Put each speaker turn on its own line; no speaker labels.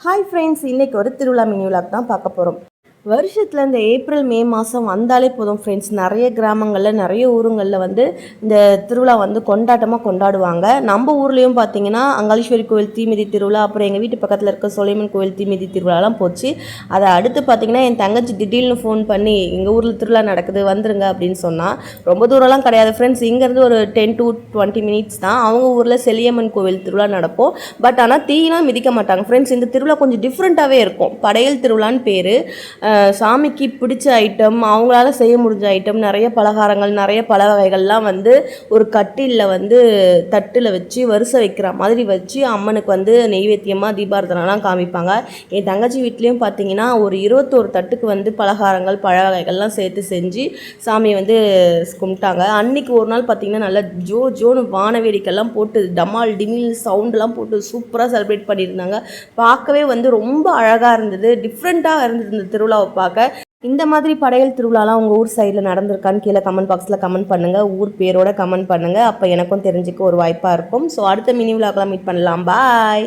Hi friends இன்றைக்கி ஒரு திருவிழா மினி விழாக் தான் பார்க்க போகிறோம் வருஷத்தில் இந்த ஏப்ரல் மே மாதம் வந்தாலே போதும் ஃப்ரெண்ட்ஸ் நிறைய கிராமங்களில் நிறைய ஊருங்களில் வந்து இந்த திருவிழா வந்து கொண்டாட்டமாக கொண்டாடுவாங்க. நம்ம ஊர்லேயும் பார்த்தீங்கன்னா அங்காளீஸ்வரி கோவில் தீமிதி திருவிழா அப்புறம் எங்கள் வீட்டு பக்கத்தில் இருக்க சொலைமன் கோவில் தீமிதி திருவிழாலாம் போச்சு. அதை அடுத்து பார்த்தீங்கன்னா என் தங்கச்சி திடீர்னு ஃபோன் பண்ணி எங்கள் ஊரில் திருவிழா நடக்குது வந்துருங்க அப்படின்னு சொன்னால் ரொம்ப தூரம்லாம் கிடையாது ஃப்ரெண்ட்ஸ் இங்கேருந்து ஒரு டென் டு டுவெண்ட்டி மினிட்ஸ் தான். அவங்க ஊரில் செல்லியம்மன் கோவில் திருவிழா நடப்போம் பட் ஆனால் தீயெல்லாம் மிதிக்க மாட்டாங்க ஃப்ரெண்ட்ஸ் இந்த திருவிழா கொஞ்சம் டிஃப்ரெண்ட்டாகவே இருக்கும். படையல் திருவிழான்னு பேர். சாமிக்கு பிடிச்ச ஐட்டம் அவங்களால செய்ய முடிஞ்ச ஐட்டம் நிறைய பலகாரங்கள் நிறைய பல வகைகள்லாம் வந்து ஒரு கட்டிலில் வந்து தட்டில் வச்சு வரிசை வைக்கிற மாதிரி வச்சு அம்மனுக்கு வந்து நெய்வேத்தியமாக தீபாரதனைலாம் காமிப்பாங்க. என் தங்கச்சி வீட்லேயும் பார்த்தீங்கன்னா ஒரு இருபத்தோரு தட்டுக்கு வந்து பலகாரங்கள் பழ வகைகள்லாம் சேர்த்து செஞ்சு சாமியை வந்து கும்பிட்டாங்க. அன்னைக்கு ஒரு நாள் பார்த்தீங்கன்னா நல்லா ஜோ ஜோன்னு வானவேடிக்கைலாம் போட்டு டமால் டிமில் சவுண்டெலாம் போட்டு சூப்பராக செலிப்ரேட் பண்ணியிருந்தாங்க. பார்க்கவே வந்து ரொம்ப அழகாக இருந்தது. டிஃப்ரெண்ட்டாக இருந்தது இந்த திருவிழா திருவிழாவை பார்க்க. இந்த மாதிரி படையல் திருவிழாலாம் உங்கள் ஊர் சைடில் நடந்திருக்கான்னு கீழே கமெண்ட் பாக்ஸில் கமெண்ட் பண்ணுங்கள் ஊர் பேரோட கமெண்ட் பண்ணுங்கள் அப்போ எனக்கும் தெரிஞ்சுக்க ஒரு வாய்ப்பாக இருக்கும். ஸோ அடுத்த மினி விழாக்கெல்லாம் மீட் பண்ணலாம். பாய்